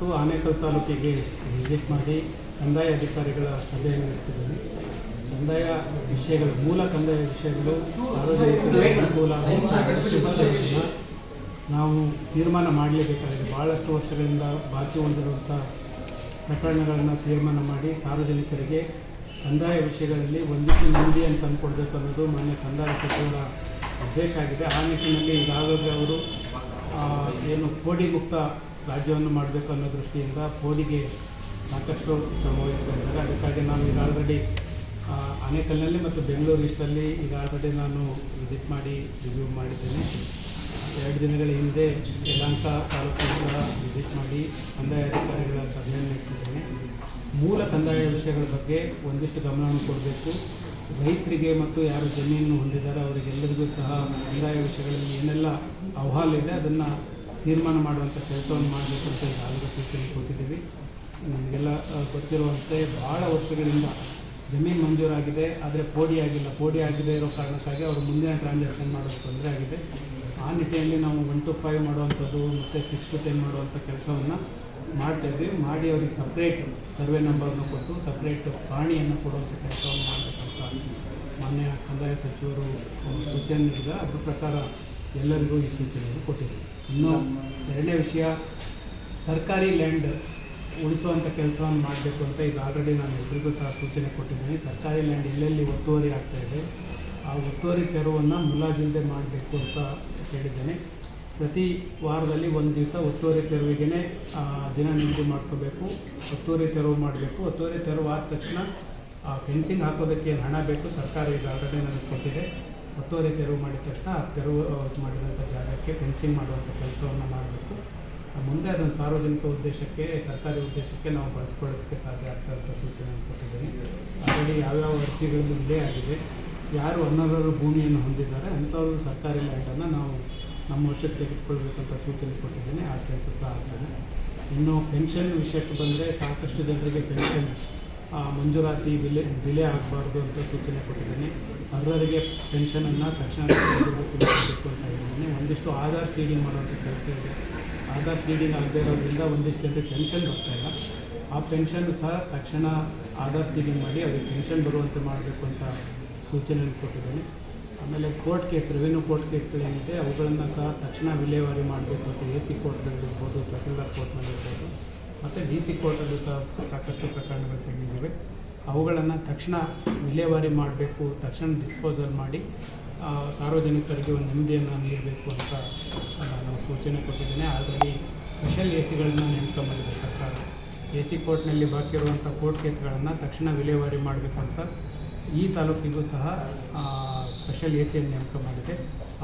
ಆನೇಕಲ್ ತಾಲೂಕಿಗೆ ವಿಸಿಟ್ ಮಾಡಿ ಕಂದಾಯ ಅಧಿಕಾರಿಗಳ ಸಭೆಯನ್ನು ನಡೆಸಿದ್ದೇನೆ ಕಂದಾಯ ವಿಷಯಗಳು ಮೂಲ ಕಂದಾಯ ವಿಷಯಗಳು ಸಾರ್ವಜನಿಕರಿಗೆ ಅನುಕೂಲ ನಾವು ತೀರ್ಮಾನ ಮಾಡಲೇಬೇಕಾಗಿದೆ. ಭಾಳಷ್ಟು ವರ್ಷಗಳಿಂದ ಬಾಕಿ ಹೊಂದಿರುವಂಥ ಪ್ರಕರಣಗಳನ್ನು ತೀರ್ಮಾನ ಮಾಡಿ ಸಾರ್ವಜನಿಕರಿಗೆ ಕಂದಾಯ ವಿಷಯಗಳಲ್ಲಿ ಒಂದಿಷ್ಟು ನೆಮ್ಮದಿಯನ್ನು ತಂದುಕೊಡ್ಬೇಕು ಅನ್ನೋದು ಮಾನ್ಯ ಕಂದಾಯ ಸಚಿವರ ಉದ್ದೇಶ ಆಗಿದೆ. ಆ ನಿಟ್ಟಿನಲ್ಲಿ ಈಗಾಗಲೇ ಅವರು ಏನು ಕೋಡಿ ಮುಕ್ತ ರಾಜ್ಯವನ್ನು ಮಾಡಬೇಕು ಅನ್ನೋ ದೃಷ್ಟಿಯಿಂದ ಕೋಡಿಗೆ ಸಾಕಷ್ಟು ಶ್ರಮ ವಹಿಸ್ತಾ ಇದ್ದಾರೆ. ಅದಕ್ಕಾಗಿ ನಾನು ಈಗ ಆಲ್ರೆಡಿ ಆನೇಕಲ್ನಲ್ಲಿ ಮತ್ತು ಬೆಂಗಳೂರು ಇಷ್ಟಲ್ಲಿ ಈಗ ಆಲ್ರೆಡಿ ನಾನು ವಿಸಿಟ್ ಮಾಡಿ ರಿವ್ಯೂ ಮಾಡಿದ್ದೇನೆ. ಎರಡು ದಿನಗಳ ಹಿಂದೆ ಯಲಹಂಕ ತಾಲೂಕಿನ ವಿಸಿಟ್ ಮಾಡಿ ಕಂದಾಯ ಅಧಿಕಾರಿಗಳ ಸಭೆಯನ್ನು ನಡೆಸಿದ್ದೇನೆ. ಮೂಲ ಕಂದಾಯ ವಿಷಯಗಳ ಬಗ್ಗೆ ಒಂದಿಷ್ಟು ಗಮನವನ್ನು ಕೊಡಬೇಕು. ರೈತರಿಗೆ ಮತ್ತು ಯಾರು ಜಮೀನು ಹೊಂದಿದ್ದಾರೆ, ಅವರಿಗೆಲ್ಲರಿಗೂ ಸಹ ಕಂದಾಯ ವಿಷಯಗಳಲ್ಲಿ ಏನೆಲ್ಲ ಇದೆ, ಅದನ್ನು ತೀರ್ಮಾನ ಮಾಡುವಂಥ ಕೆಲಸವನ್ನು ಮಾಡಬೇಕು ಅಂತ ಸೂಚನೆ ಕೊಟ್ಟಿದ್ದೀವಿ ನಮಗೆಲ್ಲ ಗೊತ್ತಿರುವಂತೆ ಭಾಳ ವರ್ಷಗಳಿಂದ ಜಮೀನು ಮಂಜೂರಾಗಿದೆ, ಆದರೆ ಪೋಡಿ ಆಗಿಲ್ಲ. ಪೋಡಿ ಆಗಿದೆ ಇರೋ ಕಾರಣಕ್ಕಾಗಿ ಅವರು ಮುಂದಿನ ಟ್ರಾನ್ಸಾಕ್ಷನ್ ಮಾಡೋದು ತೊಂದರೆ ಆಗಿದೆ. ಆ ನಿಟ್ಟಿನಲ್ಲಿ ನಾವು ಒನ್ ಟು ಫೈವ್ ಮಾಡುವಂಥದ್ದು, ಮತ್ತು ಸಿಕ್ಸ್ ಟು ಟೆನ್ ಮಾಡುವಂಥ ಕೆಲಸವನ್ನು ಮಾಡ್ತಾಯಿದ್ವಿ ಮಾಡಿ ಅವ್ರಿಗೆ ಸಪ್ರೇಟ್ ಸರ್ವೆ ನಂಬರ್ನ ಕೊಟ್ಟು ಸಪ್ರೇಟ್ ಪ್ರಾಣಿಯನ್ನು ಕೊಡುವಂಥ ಕೆಲಸವನ್ನು ಮಾಡಬೇಕಂತ ಮಾನ್ಯ ಕಂದಾಯ ಸಚಿವರು ಸೂಚನೆ ನೀಡಿದ ಅದ್ರ ಪ್ರಕಾರ ಎಲ್ಲರಿಗೂ ಈ ಸೂಚನೆಯನ್ನು ಕೊಟ್ಟಿದ್ದೀವಿ ಇನ್ನು ಎರಡನೇ ವಿಷಯ, ಸರ್ಕಾರಿ ಲ್ಯಾಂಡ್ ಉಳಿಸುವಂಥ ಕೆಲಸವನ್ನು ಮಾಡಬೇಕು ಅಂತ ಈಗ ಆಲ್ರೆಡಿ ನಾನು ಎಲ್ರಿಗೂ ಸಹ ಸೂಚನೆ ಕೊಟ್ಟಿದ್ದೀನಿ. ಸರ್ಕಾರಿ ಲ್ಯಾಂಡ್ ಎಲ್ಲೆಲ್ಲಿ ಒತ್ತುವರಿ ಆಗ್ತಾ ಇದೆ, ಆ ಒತ್ತುವರಿ ತೆರವನ್ನು ಮುಲಾಜಿಲ್ಲದೆ ಮಾಡಬೇಕು ಅಂತ ಹೇಳಿದ್ದೇನೆ ಪ್ರತಿ ವಾರದಲ್ಲಿ ಒಂದು ದಿವಸ ಒತ್ತುವರಿ ತೆರವಿಗೆ ದಿನ ನಿಗದಿ ಮಾಡ್ಕೋಬೇಕು. ಒತ್ತುವರಿ ತೆರವು ಮಾಡಬೇಕು. ಒತ್ತುವರಿ ತೆರವು ಆದ ತಕ್ಷಣ ಆ ಫೆನ್ಸಿಂಗ್ ಹಾಕೋದಕ್ಕೆ ಏನು ಹಣ ಬೇಕು ಸರ್ಕಾರ ಈಗ ಆಲ್ರೆಡಿ ನನಗೆ ಕೊಟ್ಟಿದೆ. ಒತ್ತುವರಿ ತೆರವು ಮಾಡಿದ ತಕ್ಷಣ ಆ ತೆರವು ಮಾಡಿದಂಥ ಜಾಗಕ್ಕೆ ಫೆನ್ಸಿಂಗ್ ಮಾಡುವಂಥ ಕೆಲಸವನ್ನು ಮಾಡಬೇಕು. ಮುಂದೆ ಅದನ್ನು ಸಾರ್ವಜನಿಕ ಉದ್ದೇಶಕ್ಕೆ, ಸರ್ಕಾರಿ ಉದ್ದೇಶಕ್ಕೆ ನಾವು ಬಳಸ್ಕೊಳ್ಳೋದಕ್ಕೆ ಸಾಧ್ಯ ಆಗ್ತದಂಥ ಸೂಚನೆ ಕೊಟ್ಟಿದ್ದೀನಿ. ಆಲ್ರೆಡಿ ಯಾವ್ಯಾವ ಅರ್ಜಿಗಳಲ್ಲಿ ಇಲ್ಲೇ ಆಗಿದೆ, ಯಾರು ಅನರ್ಹರು ಭೂಮಿಯನ್ನು ಹೊಂದಿದ್ದಾರೆ, ಅಂಥವ್ರು ಸರ್ಕಾರಿ ಲ್ಯಾಂಡನ್ನು ನಾವು ನಮ್ಮ ವಶಕ್ಕೆ ತೆಗೆದುಕೊಳ್ಬೇಕಂತ ಸೂಚನೆ ಕೊಟ್ಟಿದ್ದೀನಿ. ಆ ಕೆಲಸ ಸಹ ಆಗ್ತದೆ. ಇನ್ನು ಪೆನ್ಷನ್ ವಿಷಯಕ್ಕೆ ಬಂದರೆ ಸಾಕಷ್ಟು ಜನರಿಗೆ ಪೆನ್ಷನ್ ಆ, ಮಂಜೂರಾತಿ ಬೆಲೆ ಬೆಲೆ ಆಗಬಾರ್ದು ಅಂತ ಸೂಚನೆ ಕೊಟ್ಟಿದ್ದೀನಿ. ಅರ್ಹರಿಗೆ ಪೆನ್ಷನನ್ನು ತಕ್ಷಣ ಹೇಳಿದ್ದೀನಿ ಒಂದಿಷ್ಟು ಆಧಾರ್ ಸೀಡಿಂಗ್ ಮಾಡೋಂಥ ಕೆಲಸ ಇದೆ. ಆಧಾರ್ ಸೀಡಿಂಗ್ ಆಗದೆ ಇರೋದ್ರಿಂದ ಒಂದಿಷ್ಟು ಜನರಿಗೆ ಪೆನ್ಷನ್ ಬರ್ತಾ ಇಲ್ಲ. ಆ ಪೆನ್ಷನ್ ಸಹ ತಕ್ಷಣ ಆಧಾರ್ ಸೀಡಿಂಗ್ ಮಾಡಿ ಅವ್ರಿಗೆ ಪೆನ್ಷನ್ ಬರುವಂತೆ ಮಾಡಬೇಕು ಅಂತ ಸೂಚನೆ ಕೊಟ್ಟಿದ್ದೀನಿ. ಆಮೇಲೆ ಕೋರ್ಟ್ ಕೇಸ್ ರೆವಿನ್ಯೂ ಕೋರ್ಟ್ ಕೇಸ್ಗಳೇನಿದೆ ಅವುಗಳನ್ನು ಸಹ ತಕ್ಷಣ ವಿಲೇವಾರಿ ಮಾಡಬೇಕು ಅಂತ ಎ ಸಿ ಕೋರ್ಟ್ನಲ್ಲಿರ್ಬೋದು ತಹಸೀಲ್ದಾರ್ ಕೋರ್ಟ್ನಲ್ಲಿರ್ಬೋದು. ಮತ್ತು ಡಿ ಸಿ ಕೋರ್ಟಲ್ಲೂ ಸಹ ಸಾಕಷ್ಟು ಪ್ರಕರಣಗಳು ಪೆಂಡಿಂಗ್ ಅವುಗಳನ್ನು ತಕ್ಷಣ ವಿಲೇವಾರಿ ಮಾಡಬೇಕು, ತಕ್ಷಣ ಡಿಸ್ಪೋಸಲ್ ಮಾಡಿ ಸಾರ್ವಜನಿಕರಿಗೆ ಒಂದು ನೆಮ್ಮದಿಯನ್ನು ನೀಡಬೇಕು ಅಂತ ನಾನು ಸೂಚನೆ ಕೊಟ್ಟಿದ್ದೇನೆ. ಆಲ್ರೆಡಿ ಸ್ಪೆಷಲ್ ಎ ಸಿಗಳನ್ನು ನೇಮಕ ಮಾಡಿದೆ ಸರ್ಕಾರ. ಎ ಸಿ ಕೋರ್ಟ್ನಲ್ಲಿ ಬಾಕಿ ಇರುವಂಥ ಕೋರ್ಟ್ ಕೇಸ್ಗಳನ್ನು ತಕ್ಷಣ ವಿಲೇವಾರಿ ಮಾಡಬೇಕು ಅಂತ ಈ ತಾಲೂಕಿಗೂ ಸಹ ಸ್ಪೆಷಲ್ ಎ ಸಿಯನ್ನು ನೇಮಕ ಮಾಡಿದೆ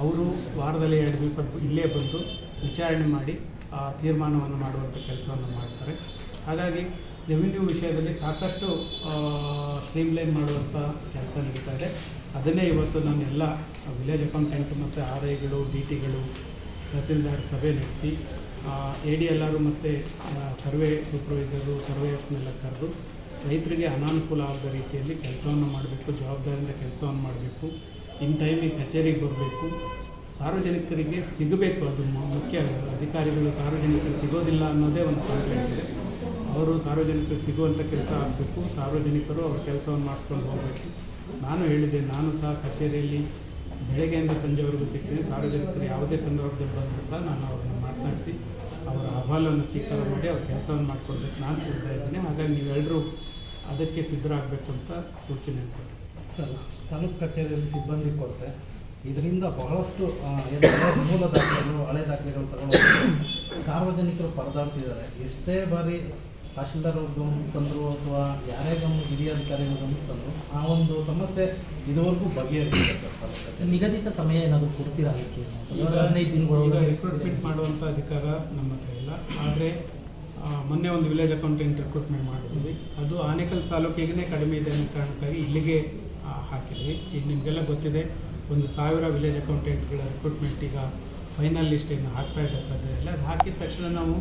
ಅವರು ವಾರದಲ್ಲಿ ಎರಡು ದಿವಸ ಇಲ್ಲೇ ಬಂದು ವಿಚಾರಣೆ ಮಾಡಿ ತೀರ್ಮಾನವನ್ನು ಮಾಡುವಂಥ ಕೆಲಸವನ್ನು ಮಾಡ್ತಾರೆ. ಹಾಗಾಗಿ ರೆವಿನ್ಯೂ ವಿಷಯದಲ್ಲಿ ಸಾಕಷ್ಟು ಸ್ಟ್ರೀಮ್ಲೈನ್ ಮಾಡುವಂಥ ಕೆಲಸ ನಡೀತಾ ಇದೆ. ಅದನ್ನೇ ಇವತ್ತು ನಾನು ಎಲ್ಲ ವಿಲೇಜ್ ಅಕೌಂಟೆಂಟ್ ಮತ್ತು ಆರ್ ಐಗಳು ಡಿ ಟಿಗಳು, ತಹಸೀಲ್ದಾರ್ ಸಭೆ ನಡೆಸಿ ಎ ಡಿ ಎಲ್ ಆರು ಮತ್ತು ಸರ್ವೆ ಸೂಪರ್ವೈಸರು ಸರ್ವೇಯರ್ಸ್ನೆಲ್ಲ ಕರೆದು ರೈತರಿಗೆ ಅನಾನುಕೂಲ ಆಗದ ರೀತಿಯಲ್ಲಿ ಕೆಲಸವನ್ನು ಮಾಡಬೇಕು, ಜವಾಬ್ದಾರಿಯಿಂದ ಕೆಲಸವನ್ನು ಮಾಡಬೇಕು. ಇನ್ ಟೈಮಿಗೆ ಕಚೇರಿಗೆ ಬರಬೇಕು. ಸಾರ್ವಜನಿಕರಿಗೆ ಸಿಗಬೇಕು, ಅದು ಮುಖ್ಯ. ಅಧಿಕಾರಿಗಳು ಸಾರ್ವಜನಿಕರು ಸಿಗೋದಿಲ್ಲ ಅನ್ನೋದೇ ಒಂದು ಕಂಪ್ಲೇಂಟ್ ಅವರು ಸಾರ್ವಜನಿಕರು ಸಿಗುವಂಥ ಕೆಲಸ ಆಗಬೇಕು, ಸಾರ್ವಜನಿಕರು ಅವ್ರ ಕೆಲಸವನ್ನು ಮಾಡಿಸ್ಕೊಂಡು ಹೋಗಬೇಕು. ನಾನು ಹೇಳಿದೆ ನಾನು ಸಹ ಕಚೇರಿಯಲ್ಲಿ ಬೆಳಗ್ಗೆಯಿಂದ ಸಂಜೆವರೆಗೂ ಸಿಗ್ತೇನೆ. ಸಾರ್ವಜನಿಕರು ಯಾವುದೇ ಸಂದರ್ಭದಲ್ಲಿ ಬಂದರೂ ಸಹ ನಾನು ಅವ್ರನ್ನ ಮಾತನಾಡಿಸಿ, ಅವರ ಅಹವಾಲನ್ನು ಸ್ವೀಕಾರ ಮಾಡಿ ಅವ್ರ ಕೆಲಸವನ್ನು ಮಾಡಿಕೊಡ್ಬೇಕು ನಾನು ಕೊಡ್ತಾ ಇದ್ದೀನಿ. ಹಾಗಾಗಿ ನೀವೆಲ್ಲರೂ ಅದಕ್ಕೆ ಸಿದ್ಧರಾಗಬೇಕು ಅಂತ ಸೂಚನೆ ಕೊಟ್ಟೆ ಸರ್, ತಾಲೂಕು ಕಚೇರಿಯಲ್ಲಿ ಸಿಬ್ಬಂದಿ ಕೊರತೆ ಇದರಿಂದ ಬಹಳಷ್ಟು ಮೂಲ ದಾಖಲೆಗಳು ಹಳೆ ದಾಖಲೆಗಳು ತಗೊಂಡು ಸಾರ್ವಜನಿಕರು ಪರದಾಡ್ತಿದ್ದಾರೆ. ಎಷ್ಟೇ ಬಾರಿ ತಹಶೀಲ್ದಾರ್ ಅವ್ರ ಗಮನಕ್ಕೆ ತಂದರು ಅಥವಾ ಯಾರೇ ಗಮನ ಹಿರಿಯ ಅಧಿಕಾರಿಗಳು ಗಮನಕ್ಕೆ ತಂದರು ಆ ಒಂದು ಸಮಸ್ಯೆ ಇದುವರೆಗೂ ತಾಲೂಕು ನಿಗದಿತ ಸಮಯ ಏನಾದರೂ ಕೊಡ್ತೀರಾ ಅದಕ್ಕೆ? ಹದಿನೈದು ದಿನಗಳು ರಿಕ್ರೂಟ್ಮೆಂಟ್ ಮಾಡುವಂಥ ಅಧಿಕಾರ ನಮ್ಮ ಹತ್ರ ಇಲ್ಲ. ಆದರೆ ಮೊನ್ನೆ ಒಂದು ವಿಲೇಜ್ ಅಕೌಂಟೆಂಟ್ ರಿಕ್ರೂಟ್ಮೆಂಟ್ ಮಾಡಿದ್ವಿ. ಅದು ಆನೇಕಲ್ ತಾಲೂಕಿಗೆ ಕಡಿಮೆ ಇದೆ ಅನ್ನೋ ಕಾರಣಕ್ಕಾಗಿ ಇಲ್ಲಿಗೆ ಹಾಕಿದ್ವಿ. ಈಗ ನಿಮಗೆಲ್ಲ ಗೊತ್ತಿದೆ ಒಂದು ಸಾವಿರ ವಿಲೇಜ್ ಅಕೌಂಟೆಂಟ್ಗಳ ರಿಕ್ರೂಟ್ಮೆಂಟ್ ಈಗ ಫೈನಲ್ ಲಿಸ್ಟ್ ಏನು ಹಾಕ್ತಾ ಇದ್ದಾರೆ ಸದ್ಯದಲ್ಲಿ ಅದು ಹಾಕಿದ ತಕ್ಷಣ ನಾವು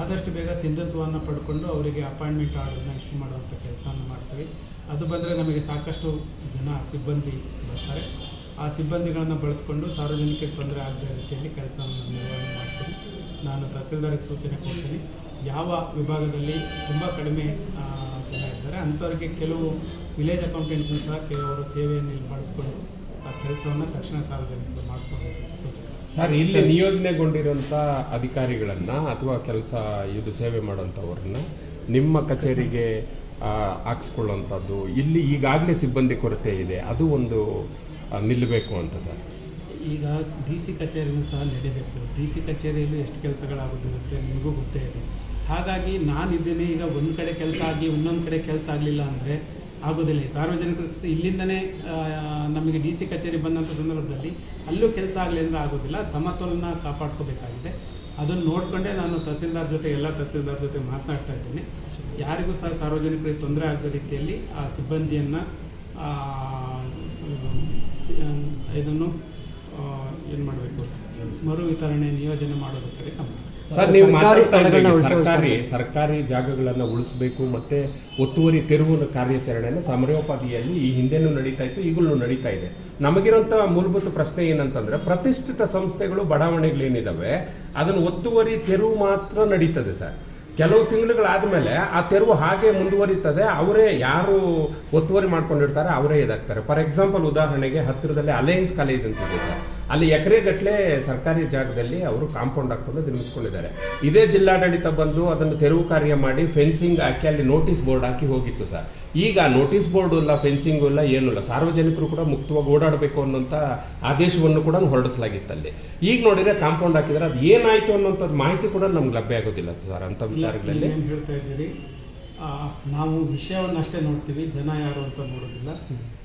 ಆದಷ್ಟು ಬೇಗ ಸಿದ್ಧತ್ವವನ್ನು ಪಡ್ಕೊಂಡು ಅವರಿಗೆ ಅಪಾಯಿಂಟ್ಮೆಂಟ್ ಆರ್ಡರ್ನ ಇಶ್ಯೂ ಮಾಡುವಂಥ ಕೆಲಸವನ್ನು ಮಾಡ್ತೀವಿ. ಅದು ಬಂದರೆ ನಮಗೆ ಸಾಕಷ್ಟು ಜನ ಸಿಬ್ಬಂದಿ ಬರ್ತಾರೆ. ಆ ಸಿಬ್ಬಂದಿಗಳನ್ನು ಬಳಸ್ಕೊಂಡು ಸಾರ್ವಜನಿಕರಿಗೆ ತೊಂದರೆ ಆಗದ ರೀತಿಯಲ್ಲಿ ಕೆಲಸವನ್ನು ನಿರ್ವಹಣೆ ಮಾಡ್ತೀವಿ. ನಾನು ತಹಸೀಲ್ದಾರಿಗೆ ಸೂಚನೆ ಕೊಡ್ತೀನಿ. ಯಾವ ವಿಭಾಗದಲ್ಲಿ ತುಂಬ ಕಡಿಮೆ ಜನ ಇದ್ದಾರೆ, ಅಂಥವ್ರಿಗೆ ಕೆಲವು ವಿಲೇಜ್ ಅಕೌಂಟೆಂಟ್ಗೂ ಸಹ ಕೆಲವರು ಸೇವೆಯನ್ನು ಇಲ್ಲಿ ಮಾಡಿಸ್ಕೊಂಡು ಆ ಕೆಲಸವನ್ನು ತಕ್ಷಣ ಸಾರ್ವಜನಿಕರು ಸೂಚನೆ. ಸರ್ ಇಲ್ಲಿ ನಿಯೋಜನೆಗೊಂಡಿರೋಂಥ ಅಧಿಕಾರಿಗಳನ್ನ ಅಥವಾ ಕೆಲಸ ಇದು ಸೇವೆ ಮಾಡೋಂಥವ್ರನ್ನ ನಿಮ್ಮ ಕಚೇರಿಗೆ ಹಾಕ್ಸ್ಕೊಳ್ಳೋಂಥದ್ದು ಇಲ್ಲಿ ಈಗಾಗಲೇ ಸಿಬ್ಬಂದಿ ಕೊರತೆ ಇದೆ. ಅದು ಒಂದು ನಿಲ್ಲಬೇಕು ಅಂತ ಸರ್. ಈಗ ಡಿ ಸಿ ಕಚೇರಿನೂ ಸಹ ನಡೀಬೇಕು. ಡಿ ಸಿ ಕಚೇರಿಯಲ್ಲಿ ಎಷ್ಟು ಕೆಲಸಗಳಾಗೋದಿರುತ್ತೆ ನಿಮಗೂ ಗೊತ್ತೇ ಇದೆ. ಹಾಗಾಗಿ ನಾನಿದ್ದೇನೆ ಈಗ ಒಂದು ಕಡೆ ಕೆಲಸ ಆಗಿ ಇನ್ನೊಂದು ಕಡೆ ಕೆಲಸ ಆಗಲಿಲ್ಲ ಅಂದರೆ ಆಗೋದಿಲ್ಲ. ಸಾರ್ವಜನಿಕ ಇಲ್ಲಿಂದನೇ ನಮಗೆ ಡಿ ಸಿ ಕಚೇರಿ ಬಂದಂಥ ಸಂದರ್ಭದಲ್ಲಿ ಅಲ್ಲೂ ಕೆಲಸ ಆಗಲಿ ಅಂದರೆ ಆಗೋದಿಲ್ಲ. ಸಮತೋಲನ ಕಾಪಾಡ್ಕೋಬೇಕಾಗಿದೆ. ಅದನ್ನು ನೋಡಿಕೊಂಡೇ ನಾನು ತಹಸೀಲ್ದಾರ್ ಜೊತೆ, ಎಲ್ಲ ತಹಸೀಲ್ದಾರ್ ಜೊತೆ ಮಾತನಾಡ್ತಾ ಇದ್ದೀನಿ. ಯಾರಿಗೂ ಸಹ ಸಾರ್ವಜನಿಕರಿಗೆ ತೊಂದರೆ ಆಗದ ರೀತಿಯಲ್ಲಿ ಆ ಸಿಬ್ಬಂದಿಯನ್ನು ಇದನ್ನು ಏನು ಮಾಡಬೇಕು? ಮರು ವಿತರಣೆ ನಿಯೋಜನೆ ಮಾಡೋದಕ್ಕೆ ಗಮನ ಸರ್ ನೀವು ಸರ್ಕಾರಿ ಮಾತಾಡ್ತಾ ಸ್ಥಳಗಳನ್ನ ಸರ್ಕಾರಿ ಸರ್ಕಾರಿ ಜಾಗಗಳನ್ನು ಉಳಿಸಬೇಕು ಮತ್ತೆ ಒತ್ತುವರಿ ತೆರವು ಕಾರ್ಯಾಚರಣೆಯನ್ನು ಸಮರೋಪಾದಿಯಲ್ಲಿ ಈ ಹಿಂದೆನೂ ನಡೀತಾ ಇತ್ತು ಈಗಲೂ ನಡೀತಾ ಇದೆ. ನಮಗಿರುವಂತಹ ಮೂಲಭೂತ ಪ್ರಶ್ನೆ ಏನಂತಂದ್ರೆ ಪ್ರತಿಷ್ಠಿತ ಸಂಸ್ಥೆಗಳು ಬಡಾವಣೆಗಳೇನಿದಾವೆ ಅದನ್ನು ಒತ್ತುವರಿ ತೆರವು ಮಾತ್ರ ನಡೀತದೆ ಸರ್. ಕೆಲವು ತಿಂಗಳುಗಳಾದ್ಮೇಲೆ ಆ ತೆರವು ಹಾಗೆ ಮುಂದುವರಿತದೆ ಅವರೇ ಯಾರು ಒತ್ತುವರಿ ಮಾಡ್ಕೊಂಡಿರ್ತಾರೆ ಅವರೇ ಇದಾಗ್ತಾರೆ. ಫಾರ್ ಎಕ್ಸಾಂಪಲ್ ಉದಾಹರಣೆಗೆ ಹತ್ತಿರದಲ್ಲಿ ಅಲಯನ್ಸ್ ಕಾಲೇಜ್ ಅಂತಿದೆ ಸರ್. ಅಲ್ಲಿ ಎಕರೆಗಟ್ಟಲೆ ಸರ್ಕಾರಿ ಜಾಗದಲ್ಲಿ ಅವರು ಕಾಂಪೌಂಡ್ ಹಾಕೊಂಡು ನಿರ್ಮಿಸ್ಕೊಂಡಿದ್ದಾರೆ. ಇದೇ ಜಿಲ್ಲಾಡಳಿತ ಬಂದು ಅದನ್ನು ತೆರವು ಕಾರ್ಯ ಮಾಡಿ ಫೆನ್ಸಿಂಗ್ ಹಾಕಿ ಅಲ್ಲಿ ನೋಟಿಸ್ ಬೋರ್ಡ್ ಹಾಕಿ ಹೋಗಿತ್ತು ಸರ್. ಈಗ ನೋಟಿಸ್ ಬೋರ್ಡು ಇಲ್ಲ, ಫೆನ್ಸಿಂಗು ಇಲ್ಲ, ಏನೂ ಇಲ್ಲ. ಸಾರ್ವಜನಿಕರು ಕೂಡ ಮುಕ್ತವಾಗಿ ಓಡಾಡಬೇಕು ಅನ್ನೋಂಥ ಆದೇಶವನ್ನು ಕೂಡ ಹೊರಡಿಸಲಾಗಿತ್ತು ಅಲ್ಲಿ. ಈಗ ನೋಡಿದರೆ ಕಾಂಪೌಂಡ್ ಹಾಕಿದರೆ ಅದು ಏನಾಯಿತು ಅನ್ನೋಂಥದ್ದು ಮಾಹಿತಿ ಕೂಡ ನಮ್ಗೆ ಲಭ್ಯ ಆಗೋದಿಲ್ಲ ಸರ್ ಅಂತ ವಿಚಾರಗಳಲ್ಲಿ. ನಾವು ವಿಷಯವನ್ನಷ್ಟೇ ನೋಡ್ತೀವಿ, ಜನ ಯಾರು ಅಂತ ನೋಡೋದಿಲ್ಲ.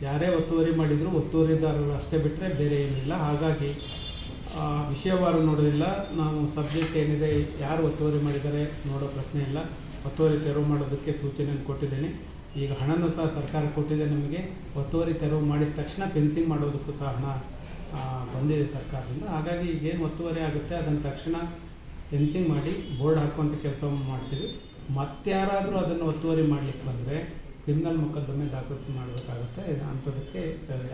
ಯಾರೇ ಒತ್ತುವರಿ ಮಾಡಿದರೂ ಒತ್ತುವರಿದಾರರು ಅಷ್ಟೇ ಬಿಟ್ಟರೆ ಬೇರೆ ಏನಿಲ್ಲ. ಹಾಗಾಗಿ ವಿಷಯವಾರು ನೋಡೋದಿಲ್ಲ. ನಾವು ಸಬ್ಜೆಕ್ಟ್ ಏನಿದೆ, ಯಾರು ಒತ್ತುವರಿ ಮಾಡಿದ್ದಾರೆ ನೋಡೋ ಪ್ರಶ್ನೆ ಇಲ್ಲ. ಒತ್ತುವರಿ ತೆರವು ಮಾಡೋದಕ್ಕೆ ಸೂಚನೆಯನ್ನು ಕೊಟ್ಟಿದ್ದೇನೆ. ಈಗ ಹಣನೂ ಸಹ ಸರ್ಕಾರ ಕೊಟ್ಟಿದೆ ನಮಗೆ. ಒತ್ತುವರಿ ತೆರವು ಮಾಡಿದ ತಕ್ಷಣ ಫೆನ್ಸಿಂಗ್ ಮಾಡೋದಕ್ಕೂ ಸಹ ಹಣ ಬಂದಿದೆ ಸರ್ಕಾರದಿಂದ. ಹಾಗಾಗಿ ಈಗೇನು ಒತ್ತುವರಿ ಆಗುತ್ತೆ, ಅದನ್ನು ತಕ್ಷಣ ಫೆನ್ಸಿಂಗ್ ಮಾಡಿ, ಬೋರ್ಡ್ ಹಾಕುವಂಥ ಕೆಲಸವನ್ನು ಮಾಡ್ತೀವಿ. ಮತ್ತಾರಾದರೂ ಅದನ್ನು ಒತ್ತುವರಿ ಮಾಡಲಿಕ್ಕೆ ಬಂದರೆ ಕ್ರಿಮಿನಲ್ ಮೊಕದ್ದಮೆ ದಾಖಲಿಸಿ ಮಾಡಬೇಕಾಗುತ್ತೆ. ಅಂಥದಕ್ಕೆ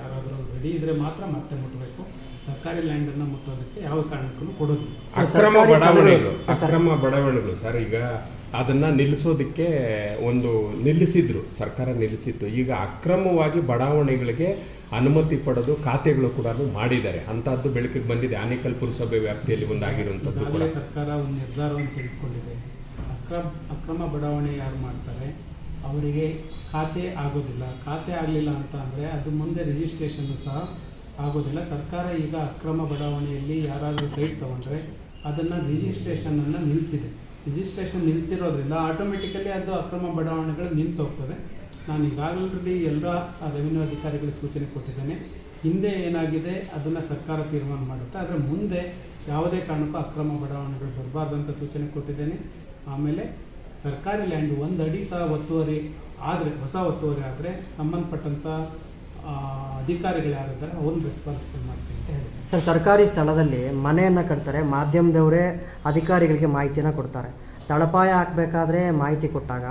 ಯಾರಾದರೂ ರೆಡಿ ಇದ್ದರೆ ಮಾತ್ರ ಮತ್ತೆ ಮುಟ್ಟಬೇಕು ಸರ್ಕಾರಿ ಲ್ಯಾಂಡನ್ನು ಮುಟ್ಟೋದಕ್ಕೆ ಯಾವ ಕಾರಣಕ್ಕೂ ಕೊಡೋದಿಲ್ಲ. ಸರ್, ಅಕ್ರಮ ಬಡಾವಣೆಗಳು ಅಕ್ರಮ ಬಡಾವಣೆಗಳು. ಸರ್ ಈಗ ಅದನ್ನ ನಿಲ್ಲಿಸೋದಕ್ಕೆ ಒಂದು ನಿಲ್ಲಿಸಿದ್ರು. ಸರ್ಕಾರ ನಿಲ್ಲಿಸಿತ್ತು. ಈಗ ಅಕ್ರಮವಾಗಿ ಬಡಾವಣೆಗಳಿಗೆ ಅನುಮತಿ ಪಡೆದು ಖಾತೆಗಳು ಕೂಡ ಮಾಡಿದ್ದಾರೆ. ಅಂತಹದ್ದು ಬೆಳಕಿಗೆ ಬಂದಿದೆ. ಆನೇಕಲ್ ಪುರಸಭೆ ವ್ಯಾಪ್ತಿಯಲ್ಲಿ ಒಂದಾಗಿರುವಂಥದ್ದು ಕೂಡ. ಸರ್ಕಾರ ಒಂದು ನಿರ್ಧಾರವನ್ನು ತೆಗೆದುಕೊಂಡಿದೆ. ಅಕ್ರಮ ಅಕ್ರಮ ಬಡಾವಣೆ ಯಾರು ಮಾಡ್ತಾರೆ? ಅವರಿಗೆ ಖಾತೆ ಆಗೋದಿಲ್ಲ. ಖಾತೆ ಆಗಲಿಲ್ಲ ಅಂತ ಅಂದರೆ ಅದು ಮುಂದೆ ರಿಜಿಸ್ಟ್ರೇಷನ್ನು ಸಹ ಆಗೋದಿಲ್ಲ. ಸರ್ಕಾರ ಈಗ ಅಕ್ರಮ ಬಡಾವಣೆಯಲ್ಲಿ ಯಾರಾದರೂ ಸೈಟ್ ತೊಗೊಂಡ್ರೆ ಅದನ್ನು ರಿಜಿಸ್ಟ್ರೇಷನನ್ನು ನಿಲ್ಲಿಸಿದೆ ರಿಜಿಸ್ಟ್ರೇಷನ್ ನಿಲ್ಲಿಸಿರೋದ್ರಿಂದ ಆಟೋಮೆಟಿಕಲಿ ಅದು ಅಕ್ರಮ ಬಡಾವಣೆಗಳು ನಿಂತು ಹೋಗ್ತದೆ. ನಾನು ಈಗಾಗಲೇ ಎಲ್ಲ ರೆವಿನ್ಯೂ ಅಧಿಕಾರಿಗಳಿಗೆ ಸೂಚನೆ ಕೊಟ್ಟಿದ್ದೇನೆ. ಹಿಂದೆ ಏನಾಗಿದೆ? ಅದನ್ನು ಸರ್ಕಾರ ತೀರ್ಮಾನ ಮಾಡುತ್ತೆ. ಆದರೆ ಮುಂದೆ ಯಾವುದೇ ಕಾರಣಕ್ಕೂ ಅಕ್ರಮ ಬಡಾವಣೆಗಳು ಬರಬಾರ್ದಂತ ಸೂಚನೆ ಕೊಟ್ಟಿದ್ದೇನೆ. ಆಮೇಲೆ ಸರ್ಕಾರಿ ಲ್ಯಾಂಡ್ ಒಂದು ಅಡಿ ಸಹ ಒತ್ತುವರಿ ಆದರೆ, ಹೊಸ ಒತ್ತುವರಿ ಆದರೆ ಸಂಬಂಧಪಟ್ಟಂಥ ಅಧಿಕಾರಿಗಳು ಯಾರಿದ್ದಾರೆ ಅವ್ರನ್ನ ರೆಸ್ಪಾನ್ಸಿಬಲ್ ಮಾಡ್ತೀನಿ ಅಂತ ಹೇಳಿದೆ ಸರ್, ಸರ್ಕಾರಿ ಸ್ಥಳದಲ್ಲಿ ಮನೆಯನ್ನು ಕಟ್ತಾರೆ, ಮಾಧ್ಯಮದವರೇ ಅಧಿಕಾರಿಗಳಿಗೆ ಮಾಹಿತಿಯನ್ನು ಕೊಡ್ತಾರೆ. ತಳಪಾಯ ಹಾಕಬೇಕಾದ್ರೆ ಮಾಹಿತಿ ಕೊಟ್ಟಾಗ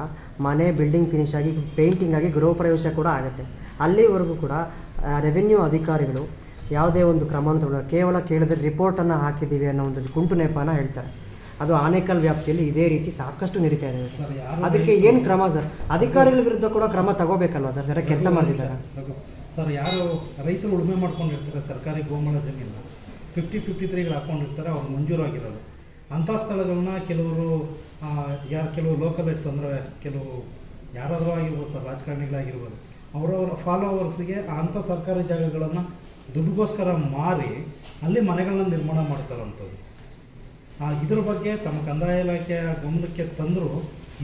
ಮನೆ ಬಿಲ್ಡಿಂಗ್ ಫಿನಿಶ್ ಆಗಿ ಪೇಂಟಿಂಗ್ ಆಗಿ ಗೃಹ ಪ್ರವೇಶ ಕೂಡ ಆಗುತ್ತೆ. ಅಲ್ಲಿವರೆಗೂ ಕೂಡ ರೆವೆನ್ಯೂ ಅಧಿಕಾರಿಗಳು ಯಾವುದೇ ಒಂದು ತಗೊಳ್ಳೋದು ಕೇವಲ ಕೇಳಿದ್ರೆ ರಿಪೋರ್ಟನ್ನು ಹಾಕಿದ್ದೀವಿ ಅನ್ನೋ ಒಂದು ಕುಂಟು ನೆಪನ ಹೇಳ್ತಾರೆ. ಅದು ಆನೇಕಲ್ ವ್ಯಾಪ್ತಿಯಲ್ಲಿ ಇದೇ ರೀತಿ ಸಾಕಷ್ಟು ನಡೀತಾ ಇದೆ. ಸರ್, ಯಾರು ಅದಕ್ಕೆ ಏನು ಕ್ರಮ ಸರ್? ಅಧಿಕಾರಿಗಳ ವಿರುದ್ಧ ಕೂಡ ಕ್ರಮ ತಗೋಬೇಕಲ್ವಾ ಸರ್? ಜರ ಕೆಲಸ ಮಾಡಿದ್ದಾರೆ ಸರ್ ಯಾರು ರೈತರು ಉಳುಮೆ ಮಾಡ್ಕೊಂಡಿರ್ತಾರೆ ಸರ್ಕಾರಿ ಗೋಮಾಳ ಜಮೀನು ಫಿಫ್ಟಿ ಫಿಫ್ಟಿ ತ್ರೀಗಳು ಹಾಕೊಂಡಿರ್ತಾರೆ ಅವ್ರು ಮಂಜೂರಾಗಿರೋದು. ಅಂಥ ಸ್ಥಳಗಳನ್ನ ಕೆಲವರು ಯಾರು ಕೆಲವು ಲೋಕಲ್ ಹೆಡ್ಸ್ ಅಂದರೆ ಕೆಲವು ಯಾರಾದರೂ ಆಗಿರ್ಬೋದು ಸರ್ ರಾಜಕಾರಣಿಗಳಾಗಿರ್ಬೋದು ಅವರವರ ಫಾಲೋವರ್ಸ್ಗೆ ಅಂಥ ಸರ್ಕಾರಿ ಜಾಗಗಳನ್ನು ದುಡ್ಡುಗೋಸ್ಕರ ಮಾರಿ ಅಲ್ಲಿ ಮನೆಗಳನ್ನ ನಿರ್ಮಾಣ ಮಾಡ್ತಾರಂಥದ್ದು ಇದ್ರ ಬಗ್ಗೆ ತಮ್ಮ ಕಂದಾಯ ಇಲಾಖೆಯ ಗಮನಕ್ಕೆ ತಂದರೂ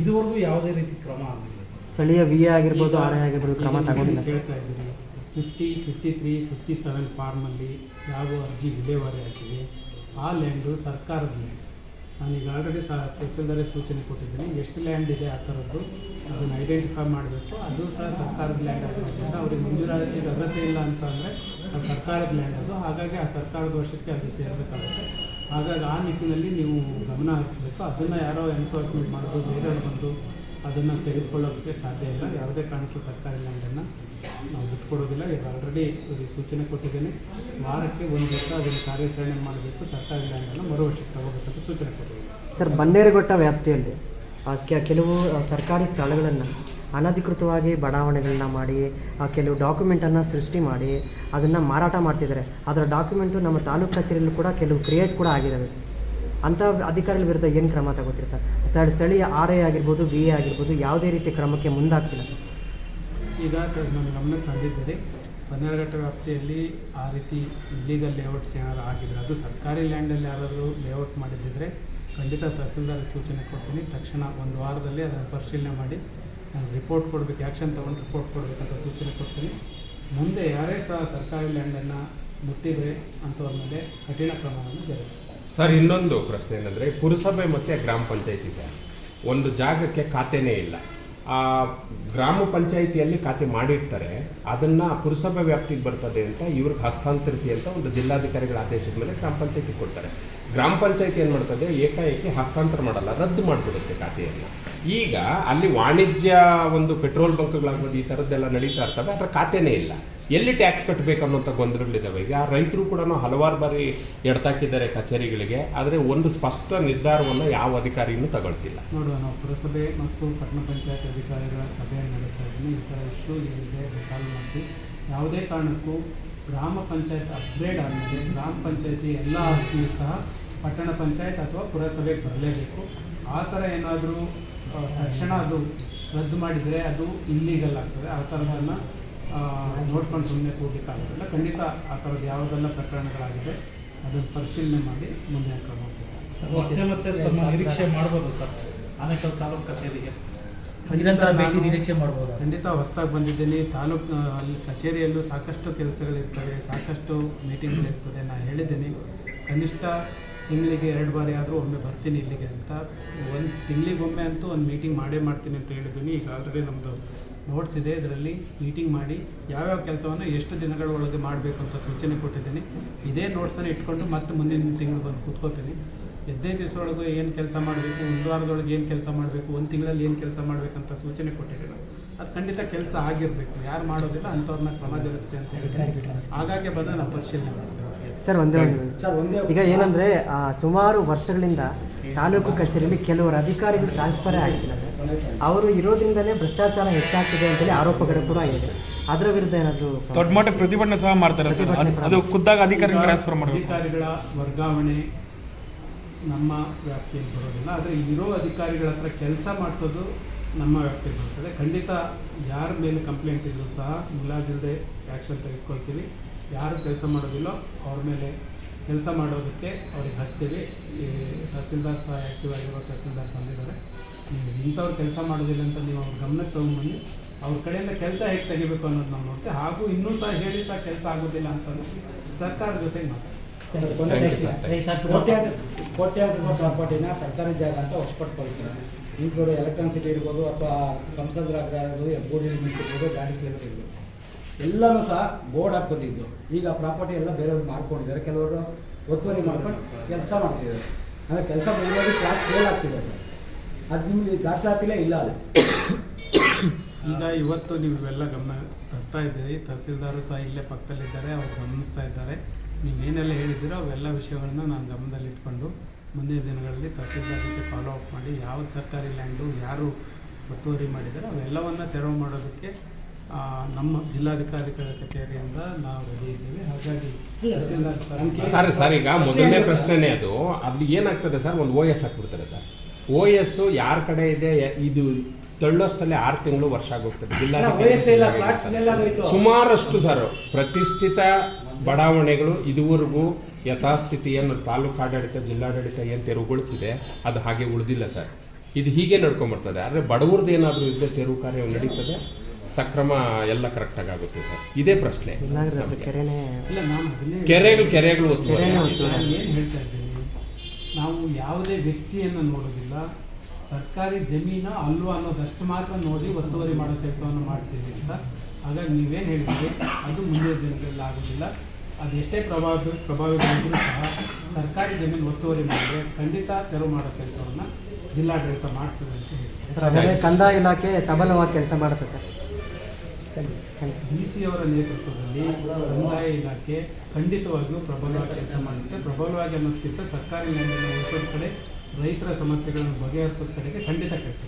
ಇದುವರೆಗೂ ಯಾವುದೇ ರೀತಿ ಕ್ರಮ ಆಗಿಲ್ಲ ಸ್ಥಳೀಯ ವಿ ಎ ಆಗಿರ್ಬೋದು ಆರ್ ಎ ಆಗಿರ್ಬೋದು ಕ್ರಮ ಈಗ ತಗೊಂಡಿಲ್ಲ ಹೇಳ್ತಾ ಇದ್ದೀರಿ fifty fifty three fifty seven formally ಯಾವ ಅರ್ಜಿ ವಿಲೇವಾರಿ ಆಗಿದೆ. ಆ ಲ್ಯಾಂಡು ಸರ್ಕಾರದ ಲ್ಯಾಂಡ್ ನಾನೀಗ ಆಲ್ರೆಡಿ ಸಹ ತಹಸೀಲ್ದಾರೇ ಸೂಚನೆ ಕೊಟ್ಟಿದ್ದೀನಿ. ಎಷ್ಟು ಲ್ಯಾಂಡ್ ಇದೆ ಆ ಥರದ್ದು ಅದನ್ನು ಐಡೆಂಟಿಫೈ ಮಾಡಬೇಕು. ಅದು ಸಹ ಸರ್ಕಾರದ ಲ್ಯಾಂಡ್ ಆಗಿರೋದ್ರಿಂದ ಅವ್ರಿಗೆ ಮಂಜೂರಾತಿ ಅರ್ಹತೆ ಇಲ್ಲ ಅಂತ ಅಂದರೆ ಅದು ಸರ್ಕಾರದ ಲ್ಯಾಂಡ್ ಅದು. ಹಾಗಾಗಿ ಆ ಸರ್ಕಾರದ ವರ್ಷಕ್ಕೆ ಅದು ಸೇರಬೇಕಾಗುತ್ತೆ. ಹಾಗಾಗಿ ಆ ನಿಟ್ಟಿನಲ್ಲಿ ನೀವು ಗಮನ ಹರಿಸಬೇಕು. ಅದನ್ನು ಯಾರೋ ಎನ್ಫೋರ್ಸ್ಮೆಂಟ್ ಮಾಡೋದು ಬೇರೆಯವ್ರು ಬಂದು ಅದನ್ನು ತೆಗೆದುಕೊಳ್ಳೋದಕ್ಕೆ ಸಾಧ್ಯ ಇಲ್ಲ. ಯಾವುದೇ ಕಾರಣಕ್ಕೂ ಸರ್ಕಾರಿ ಲ್ಯಾಂಡನ್ನು ನಾವು ಬಿಟ್ಕೊಡೋದಿಲ್ಲ. ಈಗ ಆಲ್ರೆಡಿ ಸೂಚನೆ ಕೊಟ್ಟಿದ್ದೇನೆ. ವಾರಕ್ಕೆ ಒಂದು ವರ್ಷ ಅದನ್ನು ಕಾರ್ಯಾಚರಣೆ ಮಾಡಬೇಕು, ಸರ್ಕಾರಿ ಲ್ಯಾಂಡನ್ನು ಮರು ವರ್ಷಕ್ಕೆ ತಗೋಬೇಕಂತ ಸೂಚನೆ ಕೊಟ್ಟಿದ್ದೀನಿ. ಸರ್ ಬನ್ನೇರುಘಟ್ಟ ವ್ಯಾಪ್ತಿಯಲ್ಲಿ ಕೆಲವು ಸರ್ಕಾರಿ ಸ್ಥಳಗಳನ್ನು ಅನಧಿಕೃತವಾಗಿ ಬಡಾವಣೆಗಳನ್ನ ಮಾಡಿ ಆ, ಕೆಲವು ಡಾಕ್ಯುಮೆಂಟನ್ನು ಸೃಷ್ಟಿ ಮಾಡಿ ಅದನ್ನು ಮಾರಾಟ ಮಾಡ್ತಿದ್ದಾರೆ. ಅದರ ಡಾಕ್ಯುಮೆಂಟು ನಮ್ಮ ತಾಲೂಕು ಕಚೇರಿಯಲ್ಲೂ ಕೂಡ ಕೆಲವು ಕ್ರಿಯೇಟ್ ಕೂಡ ಆಗಿದ್ದಾವೆ ಸರ್. ಅಂಥ ಅಧಿಕಾರಿಗಳ ವಿರುದ್ಧ ಏನು ಕ್ರಮ ತಗೋತೀರಿ ಸರ್? ಸ್ಥಳ- ಸ್ಥಳೀಯ ಆರ್ ಐ ಆಗಿರ್ಬೋದು ಬಿ ಎ ಆಗಿರ್ಬೋದು ಯಾವುದೇ ರೀತಿ ಕ್ರಮಕ್ಕೆ ಮುಂದಾಗ್ತಿಲ್ಲ ಸರ್. ಈಗ ನಾನು ಗಮನಕ್ಕೆ ತಂದಿದ್ದೀರಿ ಬನ್ನೇರಘಟ್ಟ ವ್ಯಾಪ್ತಿಯಲ್ಲಿ ಆ ರೀತಿ ಇಲ್ಲಿಗಲ್ ಲೇಔಟ್ಸ್ ಏನಾದ್ರು ಆಗಿದ್ರೆ ಅದು ಸರ್ಕಾರಿ ಲ್ಯಾಂಡಲ್ಲಿ ಯಾರಾದರೂ ಲೇಔಟ್ ಮಾಡಿದ್ದಿದ್ರೆ ಖಂಡಿತ ತಹಸೀಲ್ದಾರ್ ಸೂಚನೆ ಕೊಡ್ತೀನಿ. ತಕ್ಷಣ ಒಂದು ವಾರದಲ್ಲಿ ಅದನ್ನು ಪರಿಶೀಲನೆ ಮಾಡಿ ರಿಪೋರ್ಟ್ ಕೊಡಬೇಕು ಆ್ಯಕ್ಷನ್ ತೊಗೊಂಡು ರಿಪೋರ್ಟ್ ಕೊಡಬೇಕಂತ ಸೂಚನೆ ಕೊಡ್ತೀನಿ. ಮುಂದೆ ಯಾರೇ ಸಹ ಸರ್ಕಾರಿ ಲ್ಯಾಂಡನ್ನು ಮುಟ್ಟಿದರೆ ಅಂಥವ್ರ ಮೇಲೆ ಕಠಿಣ ಕ್ರಮವನ್ನು ಜರುಗಿಸ್ತೀನಿ ಸರ್, ಇನ್ನೊಂದು ಪ್ರಶ್ನೆ ಏನಂದರೆ, ಪುರಸಭೆ ಮತ್ತು ಗ್ರಾಮ ಪಂಚಾಯಿತಿ ಸರ್. ಒಂದು ಜಾಗಕ್ಕೆ ಖಾತೆನೇ ಇಲ್ಲ. ಆ ಗ್ರಾಮ ಪಂಚಾಯಿತಿಯಲ್ಲಿ ಖಾತೆ ಮಾಡಿರ್ತಾರೆ, ಅದನ್ನು ಪುರಸಭೆ ವ್ಯಾಪ್ತಿಗೆ ಬರ್ತದೆ ಅಂತ ಇವ್ರಿಗೆ ಹಸ್ತಾಂತರಿಸಿ ಅಂತ ಒಂದು ಜಿಲ್ಲಾಧಿಕಾರಿಗಳ ಆದೇಶದ ಮೇಲೆ ಗ್ರಾಮ ಪಂಚಾಯಿತಿ ಕೊಡ್ತಾರೆ. ಗ್ರಾಮ ಪಂಚಾಯಿತಿ ಏನು ಮಾಡ್ತದೆ? ಏಕಾಏಕಿ ಹಸ್ತಾಂತರ ಮಾಡಲ್ಲ, ರದ್ದು ಮಾಡಿಬಿಡುತ್ತೆ ಖಾತೆಯನ್ನು. ಈಗ ಅಲ್ಲಿ ವಾಣಿಜ್ಯ ಒಂದು ಪೆಟ್ರೋಲ್ ಬಂಕ್ಗಳಾಗ್ಬೋದು ಈ ಥರದ್ದೆಲ್ಲ ನಡೀತಾ ಇರ್ತವೆ, ಅದರ ಖಾತೆನೇ ಇಲ್ಲ. ಎಲ್ಲಿ ಟ್ಯಾಕ್ಸ್ ಕಟ್ಟಬೇಕು ಅನ್ನೋಂಥ ಗೊಂದಲಗಳಿದ್ದಾವೆ ಈಗ ರೈತರು ಕೂಡ ಹಲವಾರು ಬಾರಿ ಎಡ್ತಾಕಿದ್ದಾರೆ ಕಚೇರಿಗಳಿಗೆ, ಆದರೆ ಒಂದು ಸ್ಪಷ್ಟ ನಿರ್ಧಾರವನ್ನು ಯಾವ ಅಧಿಕಾರಿಯೂ ತಗೊಳ್ತಿಲ್ಲ. ನೋಡುವ, ನಾವು ಪುರಸಭೆ ಮತ್ತು ಪಟ್ಟಣ ಪಂಚಾಯತ್ ಅಧಿಕಾರಿಗಳ ಸಭೆಯನ್ನು ನಡೆಸ್ತಾ ಇದ್ದೀನಿ. ಈ ಥರ ಇಶ್ಯೂ ಏನಿದೆ ಮಾಡ್ತೀವಿ. ಯಾವುದೇ ಕಾರಣಕ್ಕೂ ಗ್ರಾಮ ಪಂಚಾಯತ್ ಅಪ್ಗ್ರೇಡ್ ಆದಮೇಲೆ, ಗ್ರಾಮ ಪಂಚಾಯತಿ ಎಲ್ಲ ಆಸ್ತಿಯೂ ಸಹ ಪಟ್ಟಣ ಪಂಚಾಯತ್ ಅಥವಾ ಪುರಸಭೆಗೆ ಬರಲೇಬೇಕು. ಆ ಥರ ಏನಾದರೂ ತಕ್ಷಣ ಅದು ರದ್ದು ಮಾಡಿದರೆ ಅದು ಇಲ್ಲೀಗಲ್ ಆಗ್ತದೆ. ಆ ಥರದನ್ನು ನೋಡ್ಕೊಂಡು ಸುಮ್ಮನೆ ಕೂಡಲಿಕ್ಕಾಗೋದಿಲ್ಲ ಖಂಡಿತ ಆ ಥರದ್ದು ಯಾವುದೆಲ್ಲ ಪ್ರಕರಣಗಳಾಗಿದೆ ಅದನ್ನು ಪರಿಶೀಲನೆ ಮಾಡಿ ಮುಂದೆ ಕ್ರಮ ತಗೊಳ್ತೀವಿ. ಮತ್ತೆ ಮತ್ತೆ ತಮ್ಮ ನಿರೀಕ್ಷೆ ಮಾಡ್ಬೋದು ಸರ್. ಆನೇಕಲ್ ತಾಲೂಕು ಕಚೇರಿಗೆ. ನಿರಂತರ ಭೇಟಿ ನಿರೀಕ್ಷೆ ಮಾಡ್ಬೋದು? ಖಂಡಿತ ಹೊಸ್ದಾಗಿ ಬಂದಿದ್ದೀನಿ. ತಾಲೂಕು ಅಲ್ಲಿ ಕಚೇರಿಯಲ್ಲೂ ಸಾಕಷ್ಟು ಕೆಲಸಗಳಿರ್ತವೆ ಸಾಕಷ್ಟು ಮೀಟಿಂಗ್ಗಳಿರ್ತದೆ ನಾನು ಹೇಳಿದ್ದೀನಿ. ಕನಿಷ್ಠ ತಿಂಗಳಿಗೆ ಎರಡು ಬಾರಿ ಆದರೂ ಒಮ್ಮೆ ಬರ್ತೀನಿ ಇಲ್ಲಿಗೆ ಅಂತ. ಒಂದು ತಿಂಗಳಿಗೊಮ್ಮೆ ಅಂತೂ ಒಂದು ಮೀಟಿಂಗ್ ಮಾಡೇ ಮಾಡ್ತೀನಿ ಅಂತ ಹೇಳಿದ್ದೀನಿ. ಈಗ ಆಲ್ರೆಡಿ ನಮ್ಮದು ನೋಟ್ಸ್ ಇದೆ ಇದರಲ್ಲಿ ಮೀಟಿಂಗ್ ಮಾಡಿ ಯಾವ್ಯಾವ ಕೆಲಸವನ್ನು ಎಷ್ಟು ದಿನಗಳ ಒಳಗೆ ಮಾಡಬೇಕು ಅಂತ ಸೂಚನೆ ಕೊಟ್ಟಿದ್ದೀನಿ. ಇದೇ ನೋಟ್ಸನ್ನು ಇಟ್ಕೊಂಡು ಮತ್ತೆ ಮುಂದಿನ ತಿಂಗಳು ಬಂದು ಕೂತ್ಕೋತೀನಿ. ಎದ್ದೇ ದಿವಸದೊಳಗೆ ಏನು ಕೆಲಸ ಮಾಡಬೇಕು ಒಂದು ವಾರದೊಳಗೆ ಏನು ಕೆಲಸ ಮಾಡಬೇಕು ಒಂದು ತಿಂಗಳಲ್ಲಿ ಏನು ಕೆಲಸ ಮಾಡಬೇಕಂತ ಸೂಚನೆ ಕೊಟ್ಟಿದ್ದೀನಿ. ಅದು ಖಂಡಿತ ಕೆಲಸ ಆಗಿರಬೇಕು. ಯಾರು ಮಾಡೋದಿಲ್ಲ ಅಂಥವ್ರನ್ನ ಕ್ರಮ ಜರುಗಿಸಿ ಅಂತ ಹೇಳಿದ್ದಾರೆ ಹಾಗಾಗಿ ಬಂದು ನಾವು ಪರಿಶೀಲನೆ ಮಾಡ್ತೇವೆ. ಸರ್ ಒಂದೇ ಒಂದು ಈಗ ಏನಂದರೆ ಸುಮಾರು ವರ್ಷಗಳಿಂದ ತಾಲೂಕು ಕಚೇರಿಯಲ್ಲಿ ಕೆಲವರು ಅಧಿಕಾರಿಗಳು ಟ್ರಾನ್ಸ್ಫರೇ ಆಗ್ತಿಲ್ಲ ಅವರು ಇರೋದ್ರಿಂದಲೇ ಭ್ರಷ್ಟಾಚಾರ ಹೆಚ್ಚಾಗ್ತಿದೆ ಅಂತೇಳಿ ಆರೋಪಗಳು ಕೂಡ ಇದೆ. ಅದರ ವಿರುದ್ಧ ಏನಾದರೂ ದೊಡ್ಡ ಮಟ್ಟ ಪ್ರತಿಭಟನೆ ಸಹ ಮಾಡ್ತಾರೆ ಸರ್. ಅದು- ಖುದ್ದಾಗಿ ಅಧಿಕಾರಿಗಳು ಟ್ರಾನ್ಸ್ಫರ್ ಮಾಡಬೇಕು. ಅಧಿಕಾರಿಗಳ ವರ್ಗಾವಣೆ ನಮ್ಮ ವ್ಯಾಪ್ತಿಯಲ್ಲಿ ಬರೋದಿಲ್ಲ. ಆದರೆ ಇರೋ ಅಧಿಕಾರಿಗಳ ಹತ್ರ ಕೆಲಸ ಮಾಡಿಸೋದು ನಮ್ಮ ವ್ಯಾಪ್ತಿಯಲ್ಲಿ ಬರ್ತದೆ. ಖಂಡಿತ ಯಾರ ಮೇಲೆ ಕಂಪ್ಲೇಂಟ್ ಇದ್ದರೂ ಸಹ ಮುಲಾಜಿಲ್ಲದೆ ಆ್ಯಕ್ಷನ್ ತೆಗೆದುಕೊಳ್ತೀವಿ. ಯಾರು ಕೆಲಸ ಮಾಡೋದಿಲ್ಲೋ ಅವ್ರ ಮೇಲೆ ಕೆಲಸ ಮಾಡೋದಕ್ಕೆ ಅವ್ರಿಗೆ ಹಚ್ತೀವಿ ಈ ತಹಸೀಲ್ದಾರ್ ಸಹ ಆ್ಯಕ್ಟಿವ್ ಆಗಿರೋ ತಹಸೀಲ್ದಾರ್ ಬಂದಿದ್ದಾರೆ. ಇಂಥವ್ರು ಕೆಲಸ ಮಾಡೋದಿಲ್ಲ ಅಂತ ನೀವು ಅವ್ರ ಗಮನಕ್ಕೆ ತೊಗೊಂಡ್ಬನ್ನಿ ಅವ್ರ ಕಡೆಯಿಂದ ಕೆಲಸ ಹೇಗೆ ತೆಗಿಬೇಕು ಅನ್ನೋದು ನಾವು ನೋಡ್ತೀವಿ. ಹಾಗೂ ಇನ್ನೂ ಸಹ ಹೇಳಿ ಸಹ ಕೆಲಸ ಆಗೋದಿಲ್ಲ ಅಂತಂದು ಸರ್ಕಾರದ ಜೊತೆಗೆ ಮಾತಾಡ್ತೀವಿ ಕೋಟ್ಯಾಂತರ ಕೋಟ್ಯಾಂತರ ರೂಪಾಯಿ ಪ್ರಾಪರ್ಟಿನ ಸರ್ಕಾರಿ ಜಾಗ ಅಂತ ವಶಪಡಿಸ್ಕೊಳ್ತಾರೆ ಇನ್ಕ್ಲೂಡ್ ಎಲೆಕ್ಟ್ರಾನ್ಸಿಟಿ ಇರ್ಬೋದು ಅಥವಾ ಸಂಸದರ ಇರ್ಬೋದು ಬೋರ್ಡ್ ಲಿಮಿಟ್ಸ್ ಇರ್ಬೋದು ಗಾಡಿ ಇರ್ಬೋದು. ಎಲ್ಲನೂ ಸಹ ಬೋರ್ಡ್ ಹಾಕ್ಕೊಂಡಿದ್ದು. ಈಗ ಪ್ರಾಪರ್ಟಿ ಎಲ್ಲ ಬೇರೆಯವ್ರು ಮಾಡ್ಕೊಂಡಿದ್ದಾರೆ. ಕೆಲವರು ಒತ್ತುವರಿ ಮಾಡ್ಕೊಂಡು ಕೆಲಸ ಮಾಡ್ತಿದ್ದಾರೆ. ಅಂದರೆ ಕೆಲಸ ಮುಗಿಯೋದು ಫ್ಲಾಟ್ ಫೇಲ್ ಆಗ್ತಿದೆ ಸರ್ ಅದು ನಿಮಗೆ ದಾಖಲಾತಿಲೇ ಇಲ್ಲ ಅದು. ಈಗ ಇವತ್ತು ನೀವು ಇವೆಲ್ಲ ಗಮನ ತರ್ತಾ ಇದ್ದೀರಿ. ತಹಸೀಲ್ದಾರು ಸಹ ಇಲ್ಲೇ ಪಕ್ಕದಲ್ಲಿದ್ದಾರೆ ಅವ್ರು ಗಮನಿಸ್ತಾ ಇದ್ದಾರೆ. ನೀವು ಏನೆಲ್ಲ ಹೇಳಿದ್ದೀರೋ ಅವೆಲ್ಲ ವಿಷಯಗಳನ್ನ ನಾನು ಗಮನದಲ್ಲಿಟ್ಕೊಂಡು ಮುಂದಿನ ದಿನಗಳಲ್ಲಿ ತಹಸೀಲ್ದಾರ್ ಜೊತೆ ಫಾಲೋ ಅಪ್ ಮಾಡಿ ಯಾವ ಸರ್ಕಾರಿ ಲ್ಯಾಂಡು ಯಾರು ಒತ್ತುವರಿ ಮಾಡಿದ್ದಾರೆ ಅವೆಲ್ಲವನ್ನು ತೆರವು ಮಾಡೋದಕ್ಕೆ ನಮ್ಮ ಜಿಲ್ಲಾಧಿಕಾರಿಗಳ ಕಚೇರಿಯಿಂದ ನಾವು ರೆಡಿ ಇದ್ದೀವಿ. ಹಾಗಾಗಿ ತಹಸೀಲ್ದಾರ್ ಸರ್ ಸರ್ ಸರ್ ಈಗ ಮೊದಲನೇ ಪ್ರಶ್ನೆನೇ ಅದು. ಅಲ್ಲಿ ಏನಾಗ್ತದೆ ಸರ್? ಒಂದು ಓ ಎಸ್ ಹಾಕ್ಬಿಡ್ತಾರೆ ಸರ್. ಓ ಎಸ್ ಯಾರ ಕಡೆ ಇದೆ ಇದು ತಳ್ಳೋಷ್ಟಲ್ಲೇ ಆರು ತಿಂಗಳು ವರ್ಷ ಆಗೋಗ್ತದೆ. ಸುಮಾರಷ್ಟು ಸರ್ ಪ್ರತಿಷ್ಠಿತ ಬಡಾವಣೆಗಳು ಇದುವರೆಗೂ ಯಥಾಸ್ಥಿತಿಯನ್ನು ತಾಲೂಕು ಆಡಳಿತ ಜಿಲ್ಲಾಡಳಿತ ಏನು ತೆರವುಗೊಳಿಸಿದೆ ಅದು ಹಾಗೆ ಉಳಿದಿಲ್ಲ ಸರ್. ಇದು ಹೀಗೆ ನಡ್ಕೊಂಬರ್ತದೆ ಆದರೆ ಬಡವ್ರದ್ದು ಏನಾದರೂ ಇದ್ದರೆ ತೆರವು ಕಾರ್ಯ ನಡೀತದೆ. ಸಕ್ರಮ ಎಲ್ಲ ಕರೆಕ್ಟಾಗಿ ಆಗುತ್ತೆ ಸರ್. ಇದೇ ಪ್ರಶ್ನೆ. ಕೆರೆಗಳು ಕೆರೆಗಳು ಒತ್ತುವರಿ ಕೆರೆಗಳು ಆಗಿದೆ. ನಾನು ಏನು ಹೇಳ್ತಾ ಇದ್ದೀನಿ ನಾವು ಯಾವುದೇ ವ್ಯಕ್ತಿಯನ್ನು ನೋಡೋದಿಲ್ಲ ಸರ್ಕಾರಿ ಜಮೀನ ಅಲ್ವಾ ಅನ್ನೋದಷ್ಟು ಮಾತ್ರ ನೋಡಿ ಒತ್ತುವರಿ ಮಾಡೋ ಕೆಲಸವನ್ನು ಮಾಡ್ತೀವಿ ಅಂತ. ಹಾಗಾಗಿ ನೀವೇನು ಹೇಳಿದ್ರಿ ಅದು ಮುಂದಿನ ದಿನಗಳಲ್ಲಿ ಆಗೋದಿಲ್ಲ ಅದು ಎಷ್ಟೇ ಪ್ರಭಾವ ಪ್ರಭಾವಿ ಸಹ ಸರ್ಕಾರಿ ಜಮೀನು ಒತ್ತುವರಿ ಮಾಡಿದ್ರೆ ಖಂಡಿತ ತೆರವು ಮಾಡೋ ಕೆಲಸವನ್ನು ಜಿಲ್ಲಾಡಳಿತ ಮಾಡ್ತದೆ ಅಂತ ಹೇಳಿ ಸರ್ ಕಂದಾಯ ಇಲಾಖೆ ಸಬಲವಾಗಿ ಕೆಲಸ ಮಾಡುತ್ತೆ ಸರ್. ಡಿ ಸಿ ಅವರ ನೇತೃತ್ವದಲ್ಲಿ ಕಂದಾಯ ಇಲಾಖೆ ಖಂಡಿತವಾಗಿಯೂ ಪ್ರಬಲವಾಗಿ ಕೆಲಸ ಮಾಡುತ್ತೆ ಪ್ರಬಲವಾಗಿ ಅನ್ನೋದಕ್ಕಿಂತ ಸರ್ಕಾರಿ ಉಳಿಸೋದ್ರ ಕಡೆ ರೈತರ ಸಮಸ್ಯೆಗಳನ್ನು ಬಗೆಹರಿಸೋ ಕಡೆಗೆ ಖಂಡಿತ ಕೆಲಸ